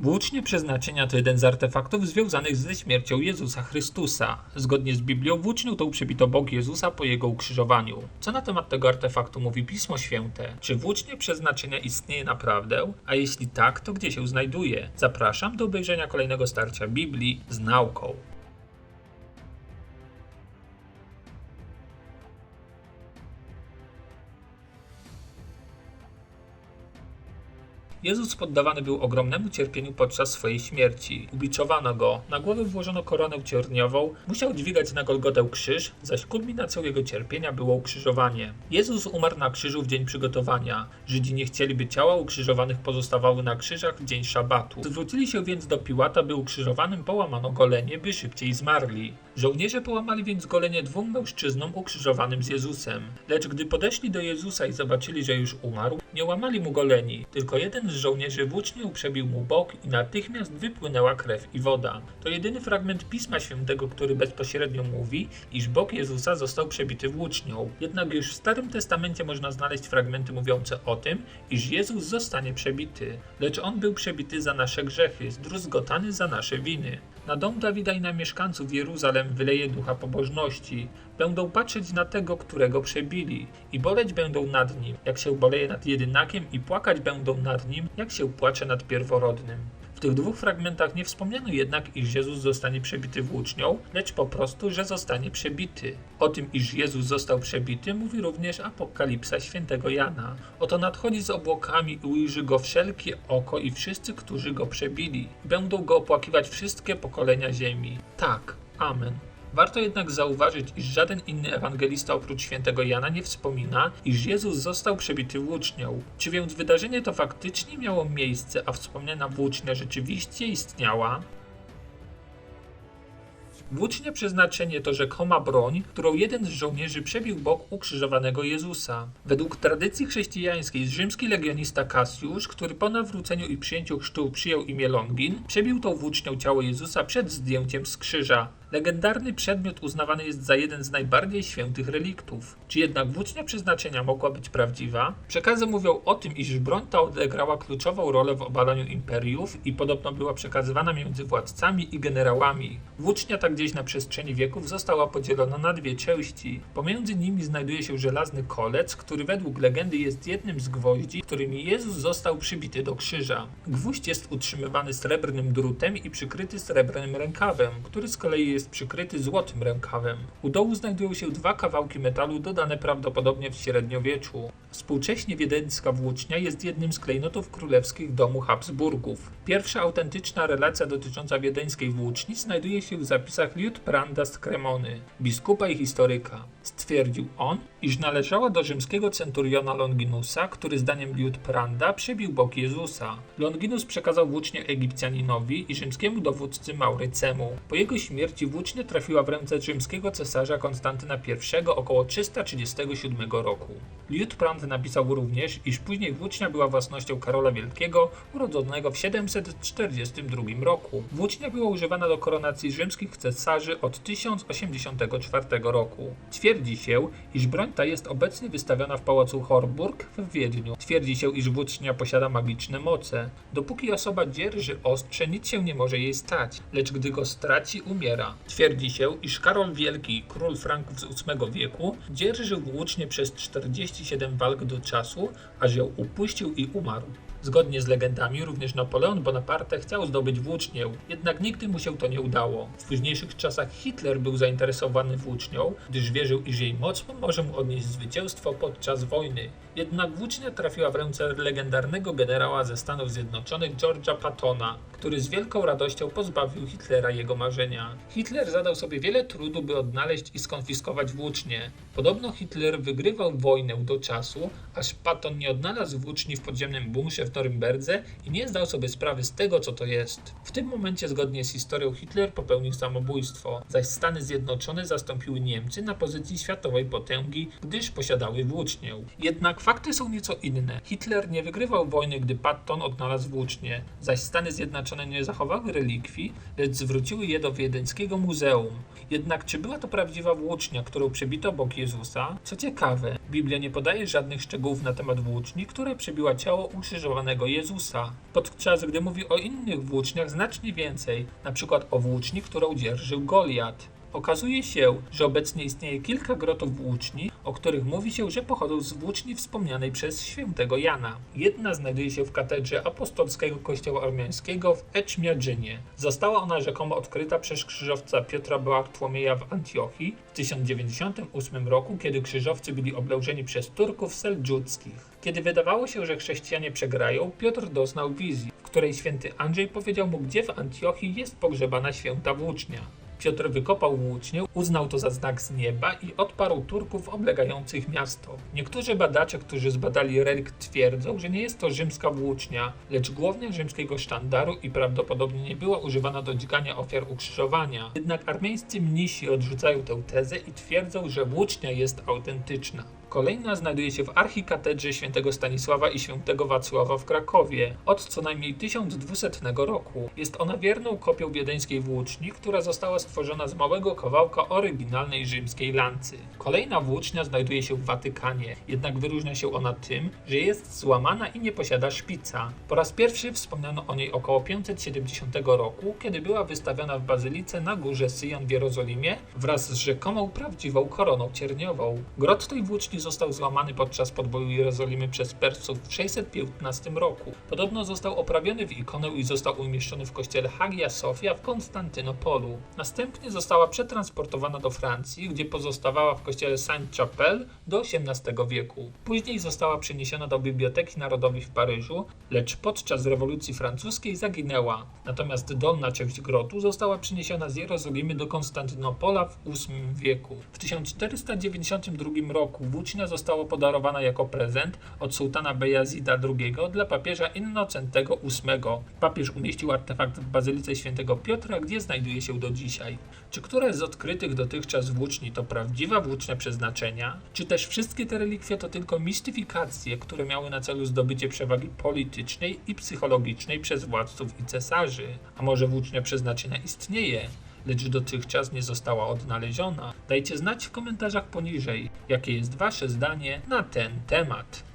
Włócznie przeznaczenia to jeden z artefaktów związanych ze śmiercią Jezusa Chrystusa. Zgodnie z Biblią włócznią tą przebito Bóg Jezusa po jego ukrzyżowaniu. Co na temat tego artefaktu mówi Pismo Święte? Czy włócznie przeznaczenia istnieje naprawdę? A jeśli tak, to gdzie się znajduje? Zapraszam do obejrzenia kolejnego starcia Biblii z nauką. Jezus poddawany był ogromnemu cierpieniu podczas swojej śmierci. Ubiczowano go, na głowę włożono koronę cierniową, musiał dźwigać na Golgotę krzyż, zaś kulminacją jego cierpienia było ukrzyżowanie. Jezus umarł na krzyżu w dzień przygotowania. Żydzi nie chcieli, by ciała ukrzyżowanych pozostawały na krzyżach w dzień szabatu. Zwrócili się więc do Piłata, by ukrzyżowanym połamano golenie, by szybciej zmarli. Żołnierze połamali więc golenie dwóm mężczyznom ukrzyżowanym z Jezusem. Lecz gdy podeszli do Jezusa i zobaczyli, że już umarł, nie łamali mu goleni, tylko jeden z żołnierzy włócznią przebił mu bok i natychmiast wypłynęła krew i woda. To jedyny fragment Pisma Świętego, który bezpośrednio mówi, iż bok Jezusa został przebity włócznią. Jednak już w Starym Testamencie można znaleźć fragmenty mówiące o tym, iż Jezus zostanie przebity. Lecz on był przebity za nasze grzechy, zdruzgotany za nasze winy. Na dom Dawida i na mieszkańców Jeruzalem wyleje ducha pobożności. Będą patrzeć na tego, którego przebili i boleć będą nad nim, jak się boleje nad jedynakiem i płakać będą nad nim, jak się płacze nad pierworodnym. W tych dwóch fragmentach nie wspomniano jednak, iż Jezus zostanie przebity włócznią, lecz po prostu, że zostanie przebity. O tym, iż Jezus został przebity, mówi również Apokalipsa świętego Jana. Oto nadchodzi z obłokami i ujrzy go wszelkie oko i wszyscy, którzy go przebili. Będą go opłakiwać wszystkie pokolenia ziemi. Tak, amen. Warto jednak zauważyć, iż żaden inny ewangelista oprócz świętego Jana nie wspomina, iż Jezus został przebity włócznią. Czy więc wydarzenie to faktycznie miało miejsce, a wspomniana włócznia rzeczywiście istniała? Włócznia przeznaczenie to rzekoma broń, którą jeden z żołnierzy przebił bok ukrzyżowanego Jezusa. Według tradycji chrześcijańskiej rzymski legionista Cassiusz, który po nawróceniu i przyjęciu chrztu przyjął imię Longin, przebił tą włócznią ciało Jezusa przed zdjęciem z krzyża. Legendarny przedmiot uznawany jest za jeden z najbardziej świętych reliktów. Czy jednak włócznia przeznaczenia mogła być prawdziwa? Przekazy mówią o tym, iż broń ta odegrała kluczową rolę w obalaniu imperiów i podobno była przekazywana między władcami i generałami. Włócznia ta gdzieś na przestrzeni wieków została podzielona na dwie części. Pomiędzy nimi znajduje się żelazny kolec, który według legendy jest jednym z gwoździ, którymi Jezus został przybity do krzyża. Gwóźdź jest utrzymywany srebrnym drutem i przykryty srebrnym rękawem, który z kolei jest przykryty złotym rękawem. U dołu znajdują się dwa kawałki metalu dodane prawdopodobnie w średniowieczu. Współcześnie wiedeńska włócznia jest jednym z klejnotów królewskich domu Habsburgów. Pierwsza autentyczna relacja dotycząca wiedeńskiej włóczni znajduje się w zapisach Liutpranda z Cremony, biskupa i historyka. Stwierdził on, iż należała do rzymskiego centuriona Longinusa, który zdaniem Liutpranda przebił bok Jezusa. Longinus przekazał włócznię Egipcjaninowi i rzymskiemu dowódcy Maurycemu. Po jego śmierci włócznia trafiła w ręce rzymskiego cesarza Konstantyna I około 337 roku. Liutprand napisał również, iż później włócznia była własnością Karola Wielkiego, urodzonego w 742 roku. Włócznia była używana do koronacji rzymskich cesarzy od 1084 roku. Twierdzi się, iż broń ta jest obecnie wystawiona w pałacu Horburg w Wiedniu. Twierdzi się, iż włócznia posiada magiczne moce. Dopóki osoba dzierży ostrze, nic się nie może jej stać, lecz gdy go straci, umiera. Twierdzi się, iż Karol Wielki, król Franków z VIII wieku, dzierżył włócznie przez 47 walk do czasu, aż ją upuścił i umarł. Zgodnie z legendami, również Napoleon Bonaparte chciał zdobyć włócznię, jednak nigdy mu się to nie udało. W późniejszych czasach Hitler był zainteresowany włócznią, gdyż wierzył, iż jej moc pomoże mu odnieść zwycięstwo podczas wojny. Jednak włócznia trafiła w ręce legendarnego generała ze Stanów Zjednoczonych George'a Pattona, który z wielką radością pozbawił Hitlera jego marzenia. Hitler zadał sobie wiele trudu, by odnaleźć i skonfiskować włócznię. Podobno Hitler wygrywał wojnę do czasu, aż Patton nie odnalazł włóczni w podziemnym bunkrze w Norymberdze i nie zdał sobie sprawy z tego, co to jest. W tym momencie, zgodnie z historią, Hitler popełnił samobójstwo, zaś Stany Zjednoczone zastąpiły Niemcy na pozycji światowej potęgi, gdyż posiadały włócznię. Jednak fakty są nieco inne. Hitler nie wygrywał wojny, gdy Patton odnalazł włócznię, zaś Stany Zjednoczone nie zachowały relikwii, lecz zwróciły je do wiedeńskiego muzeum. Jednak czy była to prawdziwa włócznia, którą przebito bok Jezusa? Co ciekawe, Biblia nie podaje żadnych szczegółów na temat włóczni, która przebiła ciało ukrzyżowanego Jezusa, podczas gdy mówi o innych włóczniach znacznie więcej, przykład o włóczni, którą dzierżył Goliat. Okazuje się, że obecnie istnieje kilka grotów włóczni, o których mówi się, że pochodzą z włóczni wspomnianej przez świętego Jana. Jedna znajduje się w katedrze apostolskiego kościoła armiańskiego w Eczmiadżynie. Została ona rzekomo odkryta przez krzyżowca Piotra Bartłomieja w Antiochii w 1098 roku, kiedy krzyżowcy byli oblężeni przez Turków seldżuckich. Kiedy wydawało się, że chrześcijanie przegrają, Piotr doznał wizji, w której święty Andrzej powiedział mu, gdzie w Antiochii jest pogrzebana święta włócznia. Piotr wykopał włócznię, uznał to za znak z nieba i odparł Turków oblegających miasto. Niektórzy badacze, którzy zbadali relikt twierdzą, że nie jest to rzymska włócznia, lecz głownia rzymskiego sztandaru i prawdopodobnie nie była używana do dźgania ofiar ukrzyżowania. Jednak armeńscy mnisi odrzucają tę tezę i twierdzą, że włócznia jest autentyczna. Kolejna znajduje się w archikatedrze świętego Stanisława i świętego Wacława w Krakowie od co najmniej 1200 roku. Jest ona wierną kopią wiedeńskiej włóczni, która została stworzona z małego kawałka oryginalnej rzymskiej lancy. Kolejna włócznia znajduje się w Watykanie, jednak wyróżnia się ona tym, że jest złamana i nie posiada szpica. Po raz pierwszy wspomniano o niej około 570 roku, kiedy była wystawiona w bazylice na górze Syjon w Jerozolimie wraz z rzekomą prawdziwą koroną cierniową. Grot tej włóczni został złamany podczas podboju Jerozolimy przez Persów w 615 roku. Podobno został oprawiony w ikonę i został umieszczony w kościele Hagia Sofia w Konstantynopolu. Następnie została przetransportowana do Francji, gdzie pozostawała w kościele Saint-Chapelle do XVIII wieku. Później została przeniesiona do Biblioteki Narodowej w Paryżu, lecz podczas rewolucji francuskiej zaginęła. Natomiast dolna część grotu została przeniesiona z Jerozolimy do Konstantynopola w VIII wieku. W 1492 roku włócznia została podarowana jako prezent od sułtana Bejazida II dla papieża Innocentego VIII. Papież umieścił artefakt w Bazylice Świętego Piotra, gdzie znajduje się do dzisiaj. Czy któraś z odkrytych dotychczas włóczni to prawdziwa włócznia przeznaczenia? Czy też wszystkie te relikwie to tylko mistyfikacje, które miały na celu zdobycie przewagi politycznej i psychologicznej przez władców i cesarzy? A może włócznia przeznaczenia istnieje? Lecz dotychczas nie została odnaleziona. Dajcie znać w komentarzach poniżej, jakie jest Wasze zdanie na ten temat.